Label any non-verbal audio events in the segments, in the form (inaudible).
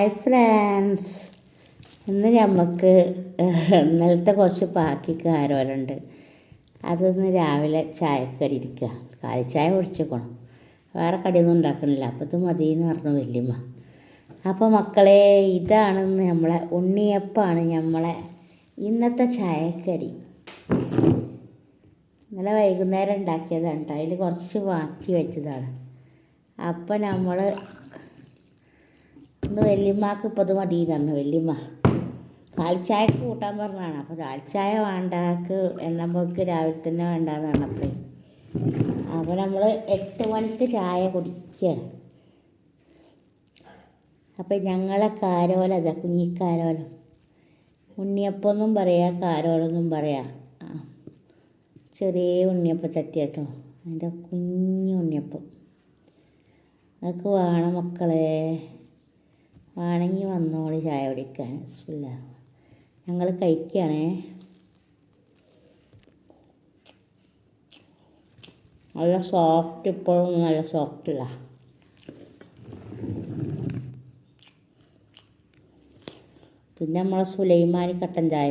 Hi friends ഇന്ന് നമുക്ക് ഇന്നലത്തെ കുറച്ച് ബാക്കി കാരോലുണ്ട് അതൊന്ന് രാവിലെ ചായക്കടി ഇരിക്കുക ചായ കുടിച്ചേക്കണം വേറെ കടിയൊന്നും ഉണ്ടാക്കണില്ല. അപ്പോൾ ഇത് മതി എന്ന് പറഞ്ഞു വല്യമ്മ. അപ്പോൾ മക്കളെ ഇതാണ് നമ്മളെ ഉണ്ണിയപ്പമാണ് നമ്മളെ ഇന്നത്തെ ചായക്കടി. ഇന്നലെ വൈകുന്നേരം ഉണ്ടാക്കിയതാണ് അതിൽ കുറച്ച് ബാക്കി വെച്ചതാണ്. അപ്പോൾ നമ്മൾ ഇന്ന് വല്യമ്മക്ക് ഇപ്പോൾ അത് മതി തന്നു വല്യമ്മ കാൽച്ചായക്ക് കൂട്ടാൻ പറഞ്ഞതാണ്. അപ്പോൾ കാൽച്ചായ വേണ്ടാക്ക് എണ്ണമ്പോക്ക് രാവിലെ തന്നെ വേണ്ടാന്ന് പറഞ്ഞപ്പോഴേ അപ്പോൾ നമ്മൾ എട്ട് മണിക്ക് ചായ കുടിക്കുകയാണ് അപ്പോൾ ഞങ്ങളെ കാരോല അതാ കുഞ്ഞിക്കാരോല. ഉണ്ണിയപ്പൊന്നും പറയാ കാരോലെന്നും പറയാ. ചെറിയ ഉണ്ണിയപ്പ ചട്ടി കേട്ടോ അതിന്റെ കുഞ്ഞു ഉണ്ണിയപ്പം. അതൊക്കെ വേണം മക്കളെ. വേണമെങ്കിൽ വന്നോളി ചായ കുടിക്കാൻ. ഇല്ല ഞങ്ങൾ കഴിക്കുകയാണേ നല്ല സോഫ്റ്റ് ഇപ്പോഴും നല്ല സോഫ്റ്റില്ല പിന്നെ നമ്മളെ സുലൈമാനി കട്ടൻ ചായ.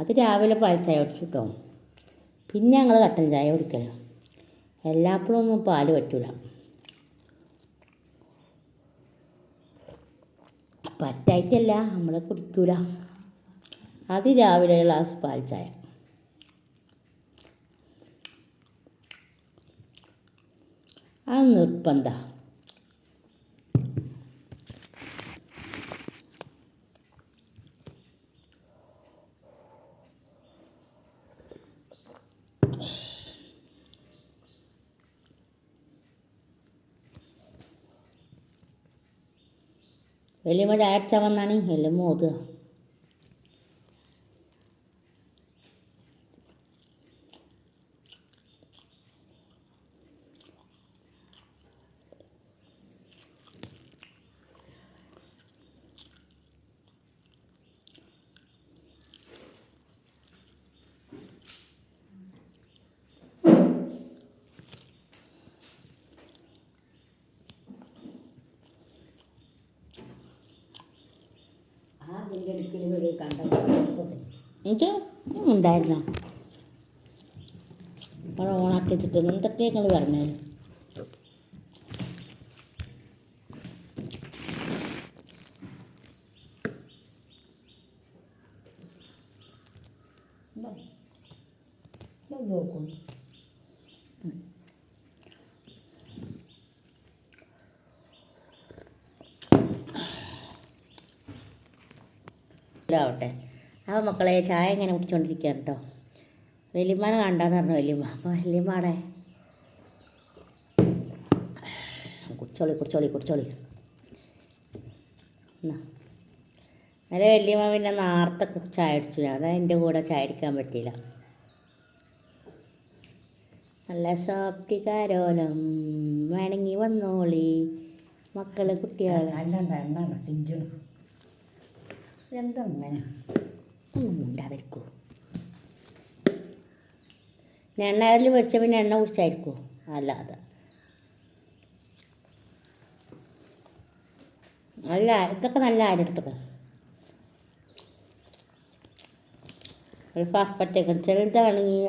അത് രാവിലെ പാൽ ചായ കുടിച്ചു പിന്നെ ഞങ്ങൾ കട്ടൻ ചായ കുടിക്കല. എല്ലാപ്പോഴും ഒന്നും പാൽ പറ്റൂല. പറ്റായിട്ടല്ല നമ്മൾ കുടിക്കൂല. അത് രാവിലെ ഗ്ലാസ് പാൽ ചായ. അത് നിർബന്ധ. വലിയമ്മ ചായ അടിച്ചാൽ വന്നാണ് എല്ലാം മോതുക എനിക്ക് ഉണ്ടായിരുന്നോ? അപ്പോൾ ഓണാക്കി വെച്ചിട്ട് എന്തൊക്കെ നിങ്ങൾ പറഞ്ഞത് ആവട്ടെ. ആ മക്കളെ ചായ ഇങ്ങനെ കുടിച്ചുകൊണ്ടിരിക്കുകയാണ് കേട്ടോ വലിയമ്മനെ കണ്ടാന്ന് പറഞ്ഞു വലിയമ്മ. അപ്പോൾ വലിയമ്മടെ കുടിച്ചോളി കുടിച്ചോളി കുടിച്ചോളി. എന്നാ. അല്ലെ വലിയമ്മ പിന്നെ നേരത്തെ ചായ അടിച്ചു അതാ എന്റെ കൂടെ ചായ അടിക്കാൻ പറ്റിയില്ല. നല്ല സോഫ്റ്റ് കാരോലം വേണമെങ്കിൽ വന്നോളി. മക്കൾ കുട്ടികൾ അല്ലണ്ട എണ്ണ പിഞ്ചും എന്താ അങ്ങനെ ഉണ്ടാതിരിക്കൂ എണ്ണ അതിൽ മേടിച്ച പിന്നെ എണ്ണ കുടിച്ചായിരിക്കോ? അല്ല ഇതൊക്കെ നല്ല ആരെടുത്തൊക്കെ ഒരു ഫഫറ്റൊക്കെ ചെറുതാണെങ്കിൽ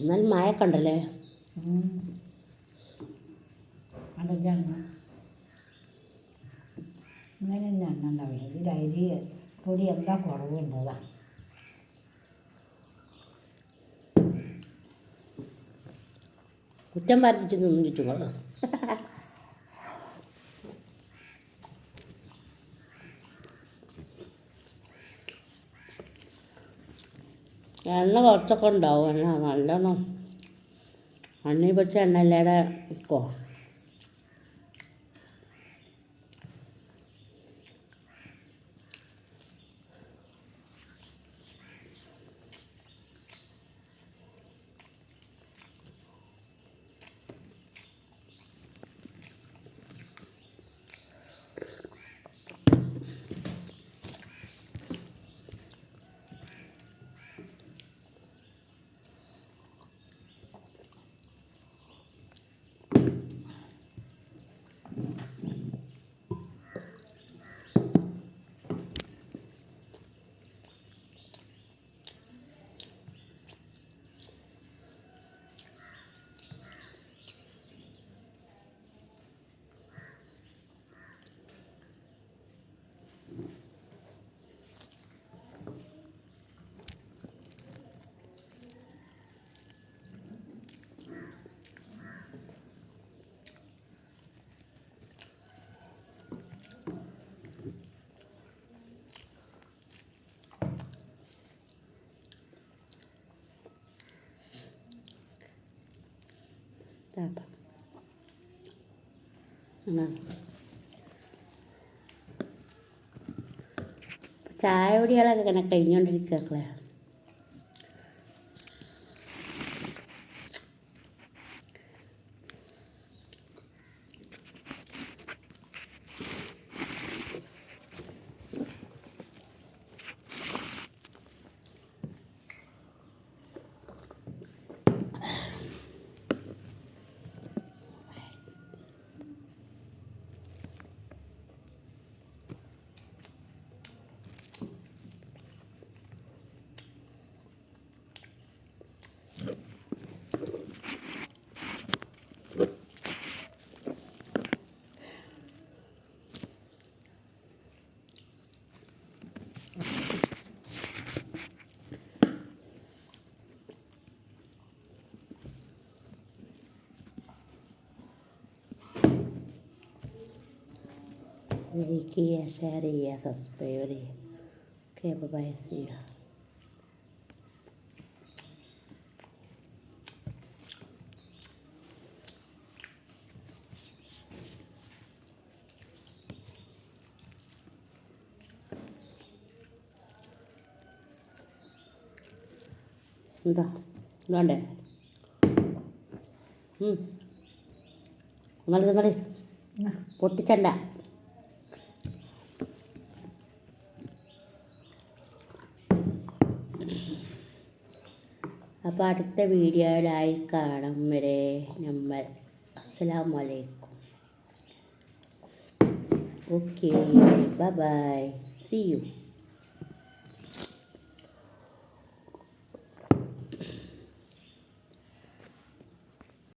ആ എന്നാൽ മഴയൊക്കെ ഉണ്ടല്ലേ ഇങ്ങനെ എണ്ണ ഉണ്ടാവില്ല ഇതിൽ അരി പൊടി എന്താ കുറവുണ്ടതാ കുറ്റം പറഞ്ഞിട്ട് നിന്നിട്ട് (laughs) എണ്ണ കുറച്ചൊക്കെ ഉണ്ടാവും. എണ്ണ നല്ലോണം. അണ്ണി പൊടിച്ച എണ്ണ നിൽക്കോ താപ്പ ചായ കുടികളൊക്കെ ഇങ്ങനെ കഴിഞ്ഞുകൊണ്ടിരിക്കുകയാക്കളെ ലൈക്ക് ചെയ്യുക ഷെയർ ചെയ്യുക സബ്സ്ക്രൈബ് ചെയ്യുക ഓക്കെ ബൈ ചെയ്യുക എന്താ വേണ്ടേ നിങ്ങൾ നിങ്ങൾ പൊട്ടിച്ചണ്ട അപ്പോൾ അടുത്ത വീഡിയോയിലായി കാണും വരെ നമ്മൾ. അസ്സാം വലൈക്കും ഓക്കെ ബൈ സി യു